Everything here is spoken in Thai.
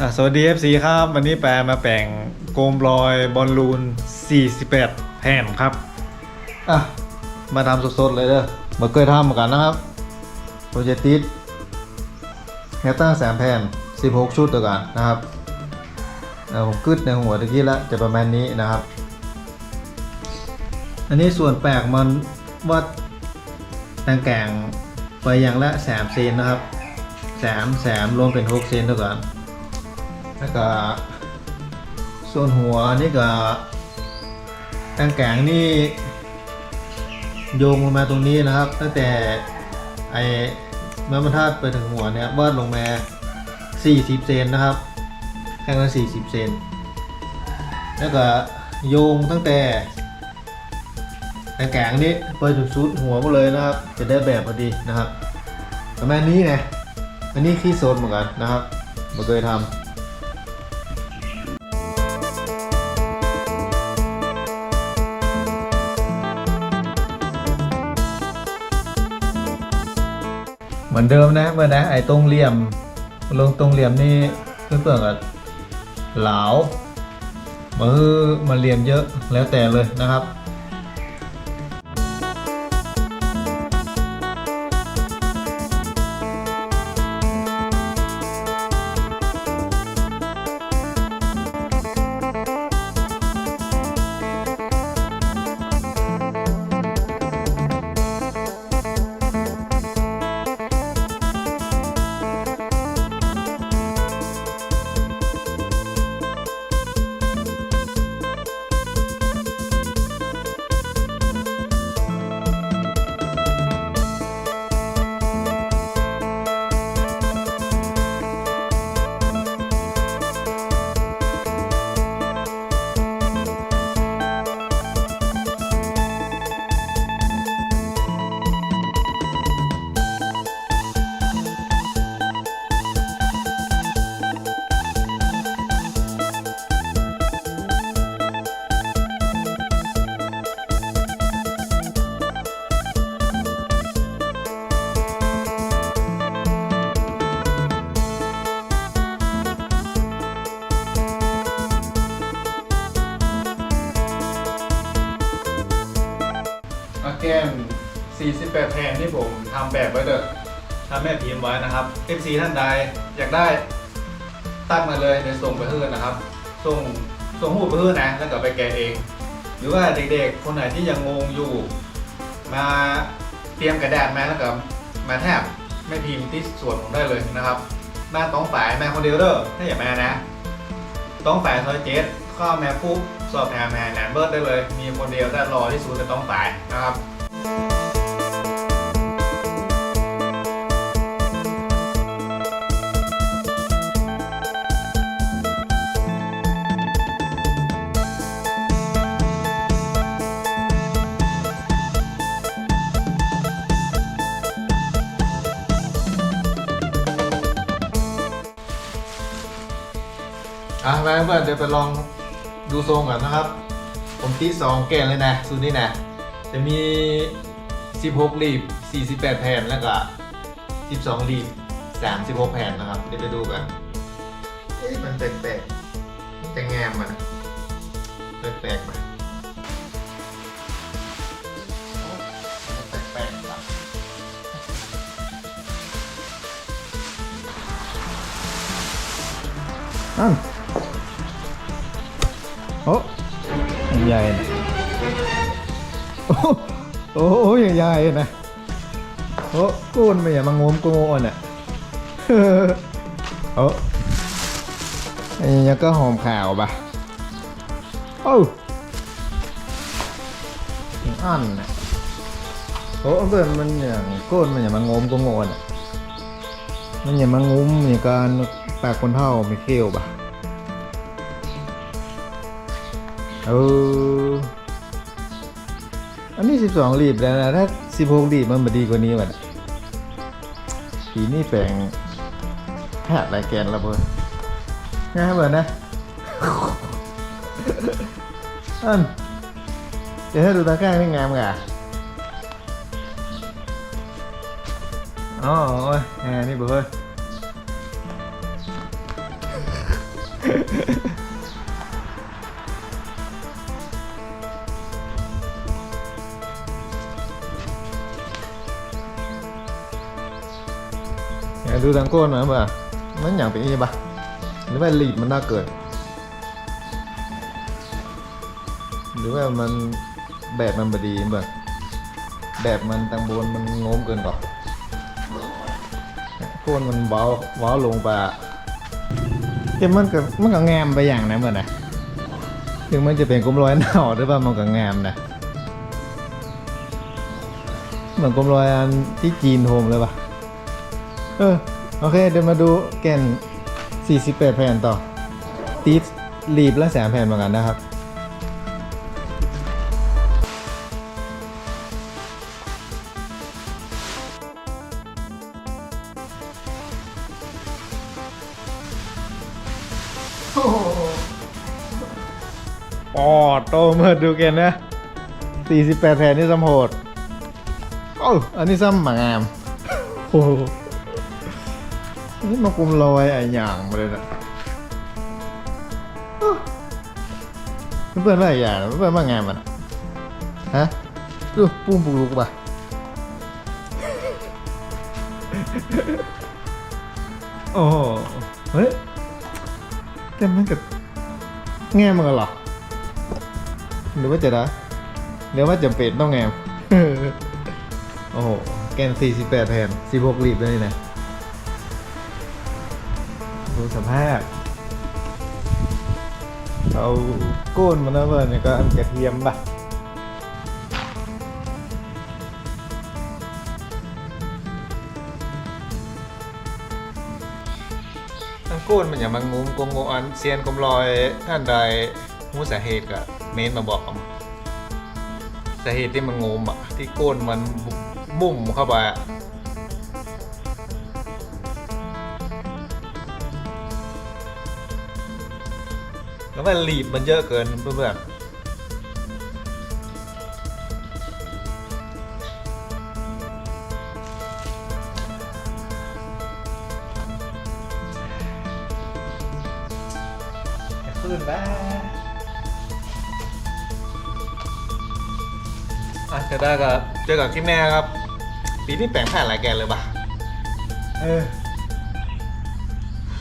อะสวัสดี FC ครับ วันนี้แปลมาแปลงโกมลอยบอลลูน 48 แผ่นครับ อะ มาทำสดๆ เลยเด้อมาเคยทำเหมือนกันนะครับโปรเจกต์ติดแฮตตั้งแสมแผ่น 16 ชุดตัวกันนะครับผมกึดในหัวตะกี้แล้วจะประมาณนี้นะครับ อันนี้ส่วนแปลกมันวัดแตงแกงไปอย่างละแสมเซนนะครับแสมแสมรวมเป็น 6 เซนเท่ากัน แล้วก็ส่วนหัวนี่ก็แตงแกงนี่โยงลงมาตรงนี้นะครับ ตั้งแต่ไอ้ไม้บรรทัดไปถึงหัวเนี่ยวาดลงมา 40 เซนนะครับแค่ละ40 เซนแล้วก็โยงตั้งแต่แตงแกงนี้ไปถึงสุดหัวมดเลยนะครับ จะได้แบบพอดีนะครับประมาณนี้นะอันนี้ขี้โซนเหมือนกันนะครับมาเคยทำ มือนเดิมนะเมื่อนะไอ้ตรงเหลี่ยม ลงตรงเหลี่ยมนี่เพื่อนๆกับเหลามือมันเหลี่ยมเยอะแล้วแต่เลยนะครับ 48 แผ่นที่ผมทำแบบไว้เด้อทำแม่พิมพ์ไว้นะครับ FC ท่านใดอยากได้ตั้งมาเลยในส่งไปเพื่อนนะครับ ส่งส่งหูไปเพื่อนนะ แล้วก็ไปแกะเอง หรือว่าเด็กๆ คนไหนที่ยังงงอยู่ มาเตรียมกระดาษมาแล้วก็มาแทบแม่พิมพ์ที่ส่วนผมได้เลยนะครับมาต้องฝ่ายแม่คนเดียวเด้อถ้าอย่ามานะ ต้องฝ่ายซอยเจ็ดข้อแม่ปุ๊บสอบแม่แม่แหนเบิร์ดได้เลย มีคนเดียวได้รอที่ศูนย์จะต้องฝ่ายนะครับ อะมาเพื่อนเดี๋ยวไปลองดูทรงก่อนนะครับ ผมที่สองแกนเลยนะสูตรนี้นะ จะมี 16ลีบ48 แผ่นแล้วก็ 12ลีบ36 แผ่นนะครับ เดี๋ยวไปดูกันเอ๊ะมันแปลกๆมันจะแงมมันแปลกๆมาแปลกๆว่ะอ้า ใหญ่นะโอ้โอ้โหใหญ่นะโอ้กูนไม่อย่ามางมกูโง่น่ะโอ้ไอ้ยังก็หอมข่าวปะโอ้ยังอันน่ะโอ้เพื่อนมันอย่างก้นมันอย่ามางมกูโง่น่ะมันอย่ามางุ้มอย่างการปากคนเท่าไม่เขี้ยวปะ เอออันนี้สิบสองลีบแล้วนะ ถ้าสิบหกลีบมันมาดีกว่านี้มันปีนี้แปลงแพทย์ไรแกนระเบิดง่ายเหมือนนะอันเดี๋ยวให้ดูตาข้างนี่งามกะอ๋อโอ้ยแหนี่เบิร์ดอย ดูทางก้นน่อยป่มันอย่างเป็นยังไงป่ะหรือว่าลีดมันน่าเกิด หรือว่ามันแบบมันบดีป่ะแบบมันตังบนมันโง้มเกินป่ะก้นมันเว้าเว้าลงไปอะแต่มันก็มันก็งามไปอย่างนะเหมือนนะถึงมันจะเป็นกลมรอยหน่าหรือว่ามันก็งามนะเหมือนกลมรอยอันที่จีนโฮมเลยป่ะ เออโอเคเดี๋ยวมาดูแก่น 48 แผ่นต่อ ตีดลีบละแสนแผ่นเหมือนกันนะครับ โอ๋อโตมาดูแกันนะ 48 แผ่นนี่สำโหดโอ้อันนี้ซ้ำหมางาม โอ้ นี่มากลุมลอยไอ้หยางมาเลยนะอ้าวมันเปิดอะไรอย่างมันเปิดมางามมันอะฮะดูปุ้มปุกลุกป่ะโอ้โหเฮ้ยแต่มันกับแง่มันกันเหรอหรือว่าจะได้หรือว่าจำเป็นต้องแงมโอ้โหแกน48แผ่น16ลีบเลยนะ ดูสภาพเอาก้นมันนะเพื่อนเนี่ยก็อันกระเทียมปะทั้งก้นมันอย่ามางุ้มกงงอันเซียนกลมลอยท่านใดมู้สาเหตุกะเมนมาบอกสาเหตุที่มันงมอะที่ก้นมันบุ่มเข้าไป แล้วมันหลีบมันเยอะเกินเพื่อนๆฟื้นบ้าอะจะได้กับเจอกับคลิปแน่ครับ ปีนี้แปลงผ่านหลายแกนเลยปะเออ